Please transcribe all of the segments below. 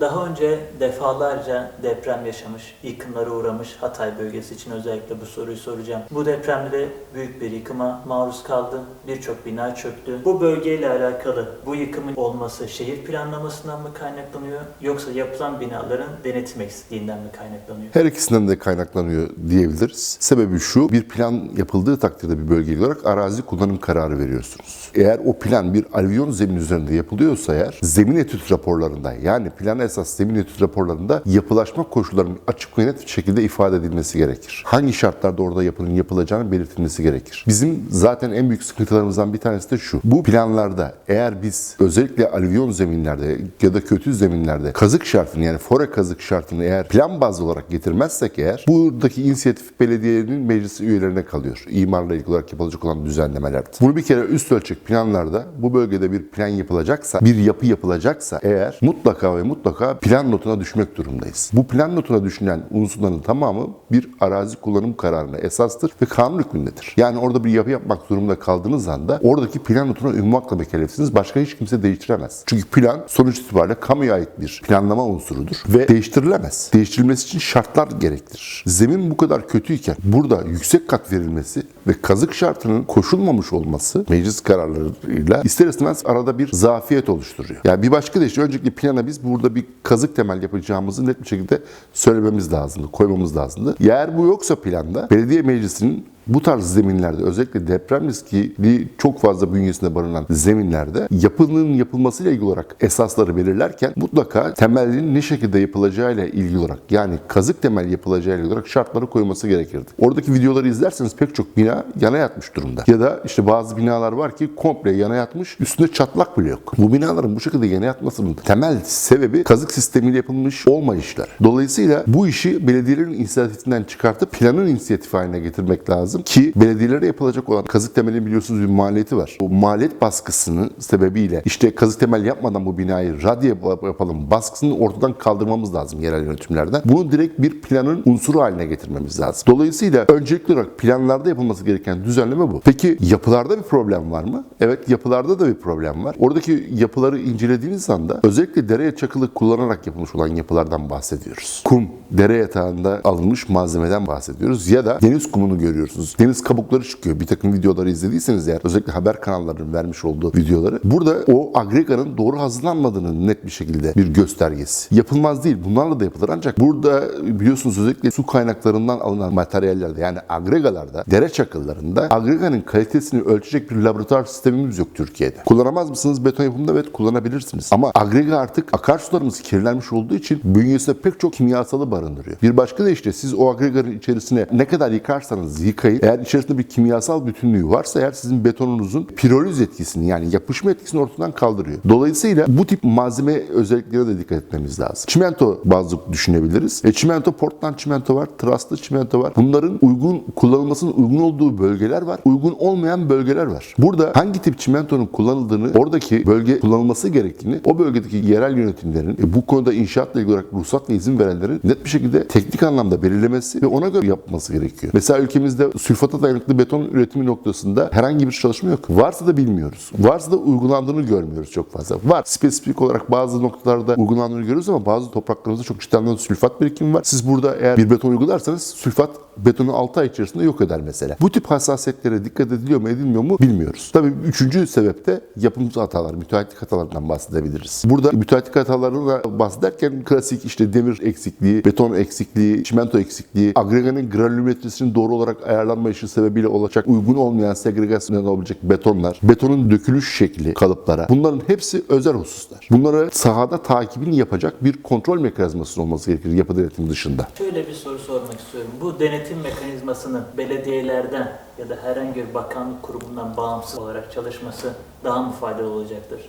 Daha önce defalarca deprem yaşamış, yıkımlara uğramış Hatay bölgesi için özellikle bu soruyu soracağım. Bu depremde büyük bir yıkıma maruz kaldı. Birçok bina çöktü. Bu bölgeyle alakalı bu yıkımın olması şehir planlamasından mı kaynaklanıyor yoksa yapılan binaların denetim eksikliğinden mi kaynaklanıyor? Her ikisinden de kaynaklanıyor diyebiliriz. Sebebi şu, bir plan yapıldığı takdirde bir bölge olarak arazi kullanım kararı veriyorsunuz. Eğer o plan bir alüvyon zemin üzerinde yapılıyorsa eğer, zemin etüt raporlarında yani plan esas zemin etüt raporlarında yapılaşma koşullarının açık ve net bir şekilde ifade edilmesi gerekir. Hangi şartlarda orada yapının yapılacağını belirtilmesi gerekir. Bizim zaten en büyük sıkıntılarımızdan bir tanesi de şu. Bu planlarda eğer biz özellikle alüvyon zeminlerde ya da kötü zeminlerde kazık şartını yani fore kazık şartını eğer plan bazlı olarak getirmezsek eğer buradaki inisiyatif belediyenin meclis üyelerine kalıyor. İmarla ilgili olarak yapılacak olan düzenlemelerde. Bunu bir kere üst ölçek planlarda bu bölgede bir plan yapılacaksa, bir yapı yapılacaksa eğer mutlaka ve mutlaka plan notuna düşmek durumdayız. Bu plan notuna düşünen unsurların tamamı bir arazi kullanım kararına esastır ve kanun hükmündedir. Yani orada bir yapı yapmak durumunda kaldığınız anda oradaki plan notuna uymakla mükellefsiniz. Başka hiç kimse değiştiremez. Çünkü plan sonuç itibariyle kamuya ait bir planlama unsurudur ve değiştirilemez. Değiştirilmesi için şartlar gerektirir. Zemin bu kadar kötüyken burada yüksek kat verilmesi ve kazık şartının koşulmamış olması meclis kararlarıyla ister istemez arada bir zafiyet oluşturuyor. Yani bir başka deyişle öncelikle plana biz burada bir kazık temel yapacağımızı net bir şekilde söylememiz lazımdı, koymamız lazımdı. Eğer bu yoksa planda belediye meclisinin bu tarz zeminlerde özellikle deprem riskli çok fazla bünyesinde barınan zeminlerde yapının yapılmasıyla ilgili olarak esasları belirlerken mutlaka temelinin ne şekilde yapılacağıyla ilgili olarak yani kazık temel yapılacağıyla ilgili olarak şartları koyması gerekirdi. Oradaki videoları izlerseniz pek çok bina yana yatmış durumda. Ya da işte bazı binalar var ki komple yana yatmış üstünde çatlak bile yok. Bu binaların bu şekilde yana yatmasının temel sebebi kazık sistemiyle yapılmış olmayışlar. Dolayısıyla bu işi belediyelerin inisiyatifinden çıkartıp planın inisiyatifi haline getirmek lazım ki belediyelere yapılacak olan kazık temelin biliyorsunuz bir maliyeti var. Bu maliyet baskısının sebebiyle işte kazık temel yapmadan bu binayı radye yapalım baskısını ortadan kaldırmamız lazım yerel yönetimlerden. Bunu direkt bir planın unsuru haline getirmemiz lazım. Dolayısıyla öncelikli olarak planlarda yapılması gereken düzenleme bu. Peki yapılarda bir problem var mı? Evet yapılarda da bir problem var. Oradaki yapıları incelediğiniz anda özellikle dere çakılı kullanarak yapılmış olan yapılardan bahsediyoruz. Kum, dere yatağında alınmış malzemeden bahsediyoruz ya da deniz kumunu görüyorsunuz. Deniz kabukları çıkıyor. Bir takım videoları izlediyseniz eğer özellikle haber kanallarının vermiş olduğu videoları. Burada o agreganın doğru hazırlanmadığının net bir şekilde bir göstergesi. Yapılmaz değil. Bunlarla da yapılır. Ancak burada biliyorsunuz özellikle su kaynaklarından alınan materyallerde yani agregalarda, dere çakıllarında agreganın kalitesini ölçecek bir laboratuvar sistemimiz yok Türkiye'de. Kullanamaz mısınız beton yapımında? Evet kullanabilirsiniz. Ama agrega artık akarsularımız kirlenmiş olduğu için bünyesinde pek çok kimyasalı barındırıyor. Bir başka da işte siz o agreganın içerisine ne kadar yıkarsanız yıkayın eğer içerisinde bir kimyasal bütünlüğü varsa eğer sizin betonunuzun piroliz etkisini yani yapışma etkisini ortadan kaldırıyor. Dolayısıyla bu tip malzeme özelliklerine de dikkat etmemiz lazım. Çimento bazı düşünebiliriz. E, çimento, Portland çimento var, truslı çimento var. Bunların uygun kullanılmasının uygun olduğu bölgeler var. Uygun olmayan bölgeler var. Burada hangi tip çimentonun kullanıldığını, oradaki bölge kullanılması gerektiğini o bölgedeki yerel yönetimlerin e, bu konuda inşaatla ilgili olarak ruhsat ve izin verenlerin net bir şekilde teknik anlamda belirlemesi ve ona göre yapması gerekiyor. Mesela ülkemizde sülfata dayanıklı beton üretimi noktasında herhangi bir çalışma yok. Varsa da bilmiyoruz. Varsa da uygulandığını görmüyoruz çok fazla. Var. Spesifik olarak bazı noktalarda uygulandığını görüyoruz ama bazı topraklarımızda çok ciddi anlamda sülfat birikimi var. Siz burada eğer bir beton uygularsanız sülfat betonu 6 ay içerisinde yok eder mesela. Bu tip hassasiyetlere dikkat ediliyor mu edilmiyor mu bilmiyoruz. Tabii üçüncü sebep de yapımsal hatalar, müteahhitlik hatalarından bahsedebiliriz. Burada müteahhitlik hatalarına bahsederken klasik işte demir eksikliği, beton eksikliği, çimento eksikliği, agreganın granülmetresinin doğru olarak ayarlanmayışı sebebiyle olacak uygun olmayan segregasyondan olabilecek betonlar, betonun dökülüş şekli kalıplara bunların hepsi özel hususlar. Bunları sahada takibini yapacak bir kontrol mekanizması olması gerekir yapı denetimi dışında. Şöyle bir soru sormak istiyorum. Bu denetim mekanizmasının belediyelerden ya da herhangi bir bakanlık kurumundan bağımsız olarak çalışması daha mı faydalı olacaktır?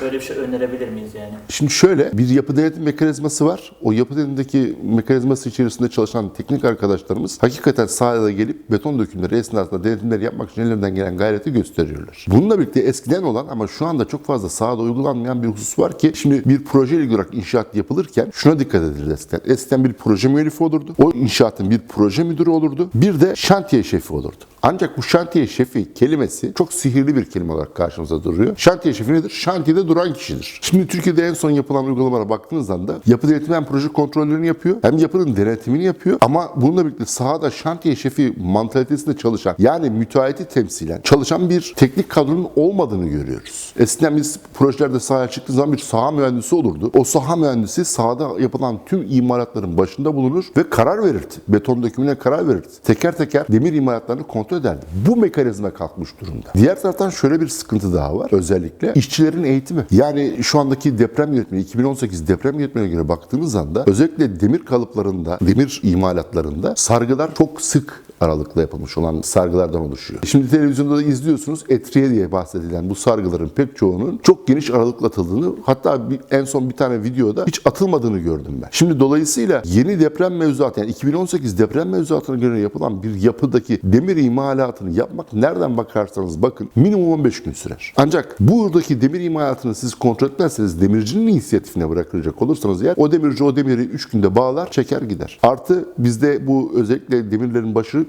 Böyle bir şey önerebilir miyiz yani? Şimdi şöyle bir yapı denetim mekanizması var. O yapı denetimdeki mekanizması içerisinde çalışan teknik arkadaşlarımız hakikaten sahada gelip beton dökümleri esnasında denetimleri yapmak için ellerinden gelen gayreti gösteriyorlar. Bununla birlikte eskiden olan ama şu anda çok fazla sahada uygulanmayan bir husus var ki şimdi bir proje ilgili olarak inşaat yapılırken şuna dikkat edilir eskiden. Eskiden bir proje müellifi olurdu. O inşaatın bir proje müdürü olurdu. Bir de şantiye şefi olurdu. Ancak bu şantiye şefi kelimesi çok sihirli bir kelime olarak karşımıza duruyor. Şantiye şefi nedir? Şantiyede duran kişidir. Şimdi Türkiye'de en son yapılan uygulamalara baktığınız anda yapı denetimi hem proje kontrollerini yapıyor hem yapının denetimini yapıyor ama bununla birlikte sahada şantiye şefi mantalitesinde çalışan yani müteahhiti temsilen çalışan bir teknik kadronun olmadığını görüyoruz. Eskiden biz projelerde sahaya çıktığı zaman bir saha mühendisi olurdu. O saha mühendisi sahada yapılan tüm imalatların başında bulunur ve karar verirdi. Beton dökümüne karar verirdi. Teker teker demir imalatlarını kontrol ederdi. Bu mekanizma kalkmış durumda. Diğer taraftan şöyle bir sıkıntı daha var. Özellikle işçilerin eğitimi. Yani şu andaki deprem yönetmeliği 2018 deprem yönetmeliğine göre baktığımız anda özellikle demir kalıplarında, demir imalatlarında sargılar çok sık aralıkla yapılmış olan sargılardan oluşuyor. Şimdi televizyonda da izliyorsunuz etriye diye bahsedilen bu sargıların pek çoğunun çok geniş aralıkla atıldığını hatta bir, en son bir tane videoda hiç atılmadığını gördüm ben. Şimdi dolayısıyla yeni deprem mevzuatı yani 2018 deprem mevzuatına göre yapılan bir yapıdaki demir imalatını yapmak nereden bakarsanız bakın minimum 15 gün sürer. Ancak buradaki demir imalatını siz kontrol etmezseniz demircinin inisiyatifine bırakacak olursanız eğer o demirci o demiri 3 günde bağlar çeker gider. Artı bizde bu özellikle demirlerin başı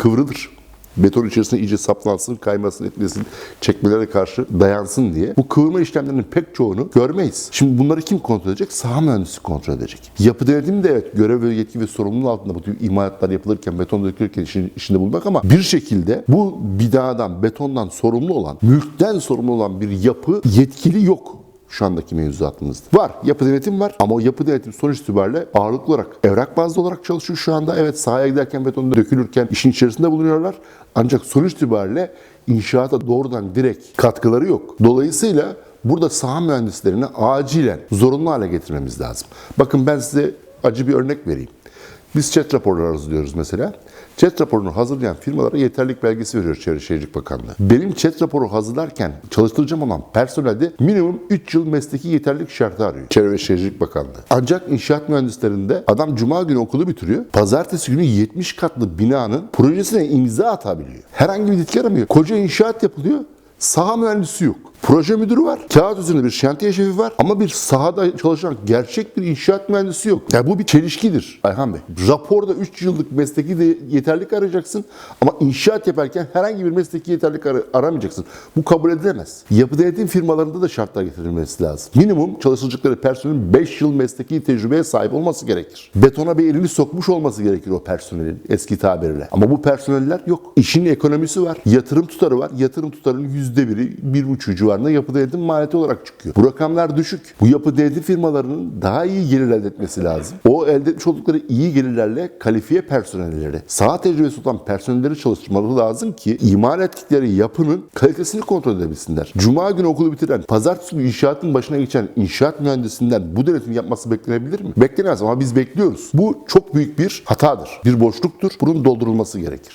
kıvrılır. Beton içerisinde iyice saplansın, kaymasın, etmesin, çekmelere karşı dayansın diye. Bu kıvırma işlemlerinin pek çoğunu görmeyiz. Şimdi bunları kim kontrol edecek? Saha mühendisi kontrol edecek. Yapı denetimi de evet görev ve yetki ve sorumluluğu altında bu imalatlar yapılırken, beton dökülürken işin, içinde bulunmak ama bir şekilde bu binadan, betondan sorumlu olan, mülkten sorumlu olan bir yapı yetkili yok şu andaki mevzuatımızda. Var. Yapı denetim var ama o yapı denetim sonuç itibariyle ağırlıklı olarak evrak bazlı olarak çalışıyor şu anda. Evet sahaya giderken beton dökülürken işin içerisinde bulunuyorlar. Ancak sonuç itibariyle inşaata doğrudan direkt katkıları yok. Dolayısıyla burada saha mühendislerini acilen zorunlu hale getirmemiz lazım. Bakın ben size acı bir örnek vereyim. Biz chat raporları hazırlıyoruz mesela. Chat raporunu hazırlayan firmalara yeterlilik belgesi veriyor Çevre Şehircilik Bakanlığı. Benim chat raporu hazırlarken çalıştıracağım olan personelde minimum 3 yıl mesleki yeterlilik şartı arıyor Çevre Şehircilik Bakanlığı. Ancak inşaat mühendislerinde adam cuma günü okulu bitiriyor. Pazartesi günü 70 katlı binanın projesine imza atabiliyor. Herhangi bir yetki aramıyor. Koca inşaat yapılıyor. Saha mühendisi yok. Proje müdürü var. Kağıt üzerinde bir şantiye şefi var. Ama bir sahada çalışan gerçek bir inşaat mühendisi yok. Yani bu bir çelişkidir Ayhan Bey. Raporda 3 yıllık mesleki de yeterlik arayacaksın. Ama inşaat yaparken herhangi bir mesleki yeterlik ar- aramayacaksın. Bu kabul edilemez. Yapı denetim firmalarında da şartlar getirilmesi lazım. Minimum çalışacakları personelin 5 yıl mesleki tecrübeye sahip olması gerekir. Betona bir elini sokmuş olması gerekir o personelin eski tabirle. Ama bu personeller yok. İşin ekonomisi var. Yatırım tutarı var. Yatırım tutarının %1'i, 1,5'u civarında yapı denetim maliyeti olarak çıkıyor. Bu rakamlar düşük. Bu yapı denetim firmalarının daha iyi gelir elde etmesi lazım. O elde etmiş oldukları iyi gelirlerle kalifiye personelleri, saha tecrübesi olan personelleri çalıştırmaları lazım ki imal ettikleri yapının kalitesini kontrol edebilsinler. Cuma günü okulu bitiren, pazartesi günü inşaatın başına geçen inşaat mühendisinden bu denetim yapması beklenebilir mi? Beklenemez ama biz bekliyoruz. Bu çok büyük bir hatadır. Bir boşluktur. Bunun doldurulması gerekir.